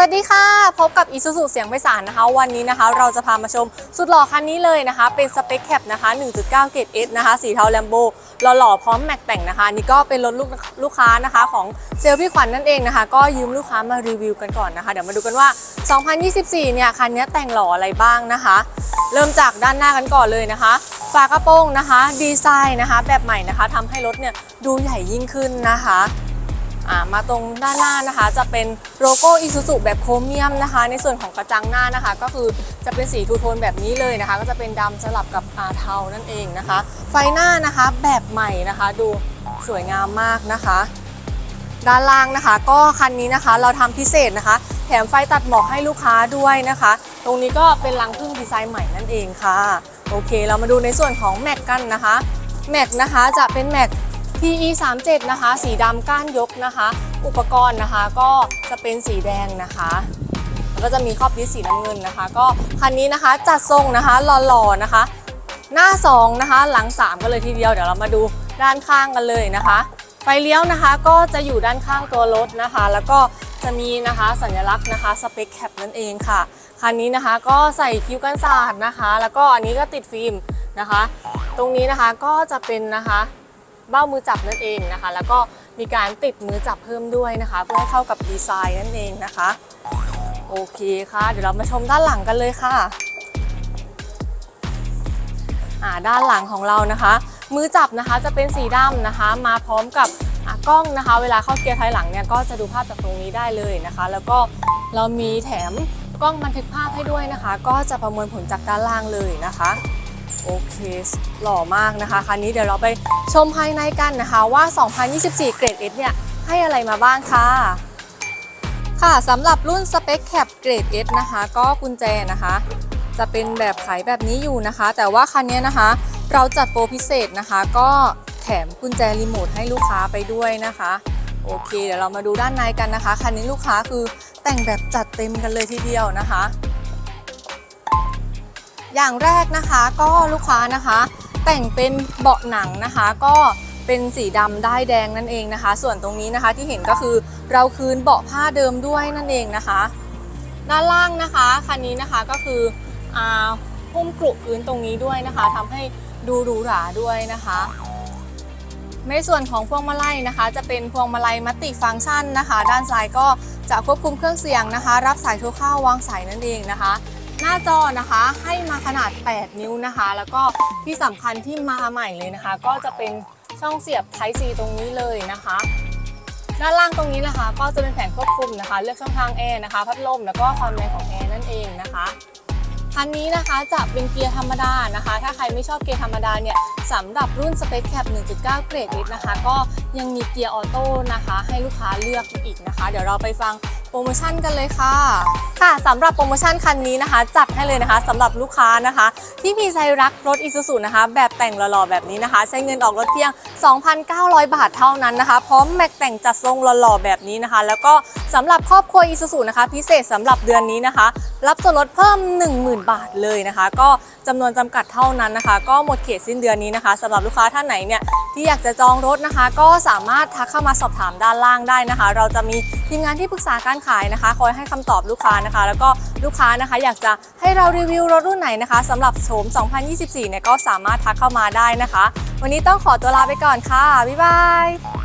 วัสดีค่ะ พบกับอีซูซูเสียงไพศาลนะคะ วันนี้นะคะ เราจะพามาชมสุดหล่อคันนี้เลยนะคะ เป็นสเปคแคปนะคะ 1.9 เกรด S นะคะ สีเทาแลมโบหล่อๆพร้อมแม็กแต่งนะคะ นี่ก็เป็นรถลูกลูกค้านะคะของเซลพี่ขวัญนั่นเองนะคะ ก็ยืมลูกค้ามารีวิวกันก่อนนะคะ เดี๋ยวมาดูกันว่า 2024 เนี่ย คันนี้แต่งหล่ออะไรบ้างนะคะ เริ่มจากด้านหน้ากันก่อนเลยนะคะ ฝากระโปรงนะคะ ดีไซน์นะคะ แบบใหม่นะคะทำให้รถเนี่ยดูใหญ่ยิ่งขึ้นนะคะ มาตรงด้านหน้านะคะ จะเป็นโลโก้อิซูซุแบบโครเมียมนะคะ ในส่วนของกระจังหน้านะคะ ก็คือจะเป็นสีทูโทนแบบนี้เลยนะคะ ก็จะเป็นดำสลับกับอาเทานั่นเองนะคะ ไฟหน้านะคะแบบใหม่นะคะ ดูสวยงามมากนะคะ ด้านล่างนะคะ ก็คันนี้นะคะเราทำพิเศษนะคะ แถมไฟตัดหมอกให้ลูกค้าด้วยนะคะ ตรงนี้ก็เป็นรังพึ่งดีไซน์ใหม่นั่นเองค่ะโอเค เรามาดูในส่วนของแม็กกันนะคะแม็กนะคะจะเป็นแม็ก PE 3 7 นะคะ สีดำก้านยกนะคะ อุปกรณ์นะคะก็จะเป็นสีแดงนะคะแล้วก็จะมีครอบดิสสีน้ำเงินนะคะ ก็คันนี้นะคะจัดทรงนะคะหล่อๆนะคะ หน้า 2 นะคะ หลัง 3 กันเลยทีเดียวเดี๋ยวเรามาดูด้านข้างกันเลยนะคะไฟเลี้ยวนะคะก็จะอยู่ด้านข้างตัวรถนะคะ แล้วก็จะมีนะคะสัญลักษณ์นะคะสเปคแคปนั่นเองค่ะคันนี้นะคะก็ใส่คิ้วกันสาดนะคะ แล้วก็อันนี้ก็ติดฟิล์มนะคะ ตรงนี้นะคะก็จะเป็นนะคะ เบ้ามือจับนั่นเองนะคะ แล้วก็มีการติดมือจับเพิ่มด้วยนะคะ เพื่อให้เข้ากับดีไซน์นั่นเองนะคะ โอเคค่ะ เดี๋ยวเรามาชมด้านหลังกันเลยค่ะอ่าด้านหลังของเรานะคะ มือจับนะคะจะเป็นสีดำนะคะ มาพร้อมกับอ่ากล้องนะคะ เวลาเข้าเกียร์ถอยหลังเนี่ยก็จะดูภาพจากตรงนี้ได้เลยนะคะ แล้วก็เรามีแถมกล้องบันทึกภาพให้ด้วยนะคะ ก็จะประมวลผลจากด้านล่างเลยนะคะ โอเค หล่อมากนะคะ คันนี้เดี๋ยวเราไปชมภายในกันนะคะว่า 2024 เกรด S เนี่ย ให้อะไรมาบ้างค่ะ ค่ะสำหรับรุ่น Spec Cap เกรด S นะคะ ก็กุญแจนะคะ จะเป็นแบบไขแบบนี้อยู่นะคะ แต่ว่าคันนี้นะคะ เราจัดโปรพิเศษนะคะ ก็แถมกุญแจรีโมทให้ลูกค้าไปด้วยนะคะโอเค เดี๋ยวเรามาดูด้านในกันนะคะ คันนี้ลูกค้าคือแต่งแบบจัดเต็มกันเลยทีเดียวนะคะ อย่างแรกนะคะก็ลูกค้านะคะ แต่งเป็นเบาะหนังนะคะ ก็เป็นสีดำได้แดงนั่นเองนะคะ ส่วนตรงนี้นะคะที่เห็นก็คือเราคืนเบาะผ้าเดิมด้วยนั่นเองนะคะ ด้านล่างนะคะคันนี้นะคะก็คืออ่าหุ้มกรุพื้นตรงนี้ด้วยนะคะทำให้ดูหรูหราด้วยนะคะในส่วนของพวงมาลัยนะคะ จะเป็นพวงมาลัยมัลติฟังก์ชันนะคะ ด้านซ้ายก็จะควบคุมเครื่องเสียงนะคะ รับสายโทรเข้าวางสายนั่นเองนะคะ หน้าจอนะคะให้มาขนาด 8 นิ้วนะคะ แล้วก็ที่สำคัญที่มาใหม่เลยนะคะ ก็จะเป็นช่องเสียบ Type C ตรงนี้เลยนะคะ ด้านล่างตรงนี้นะคะ ก็จะเป็นแผงควบคุมนะคะ เลือกช่องทางแอร์นะคะ พัดลมแล้วก็ความแรงของแอร์นั่นเองนะคะคันนี้นะคะจะเป็นเกียร์ธรรมดานะคะ ถ้าใครไม่ชอบเกียร์ธรรมดาเนี่ยสำหรับรุ่น Space Cap 1.9 เกรด S นะคะ ก็ยังมีเกียร์ออโต้นะคะ ให้ลูกค้าเลือกอีกนะคะ เดี๋ยวเราไปฟัง โปรโมชั่นกันเลยค่ะ ค่ะสำหรับโปรโมชั่นคันนี้นะคะ จัดให้เลยนะคะสำหรับลูกค้านะคะ ที่มีใจรักรถ Isuzu นะคะ แบบแต่งหล่อๆแบบนี้นะคะ ใช้เงินออกรถเพียง 2,900 บาทเท่านั้นนะคะ พร้อมแม็กแต่งจัดทรงหล่อๆแบบนี้นะคะ แล้วก็สำหรับครอบครัว Isuzu นะคะ พิเศษสำหรับเดือนนี้นะคะ รับส่วนลดเพิ่ม 10,000 บาทเลยนะคะ ก็ จำนวนจำกัดเท่านั้นนะคะ ก็หมดเขตสิ้นเดือนนี้นะคะสำหรับลูกค้าท่านไหนเนี่ยที่อยากจะจองรถนะคะ ก็สามารถทักเข้ามาสอบถามด้านล่างได้นะคะ เราจะมีทีมงานที่ปรึกษาการขายนะคะ คอยให้คำตอบลูกค้านะคะ แล้วก็ลูกค้านะคะ อยากจะให้เรารีวิวรถรุ่นไหนนะคะสำหรับโฉม 2024 เนี่ยก็สามารถทักเข้ามาได้นะคะ วันนี้ต้องขอตัวลาไปก่อนค่ะบ๊ายบาย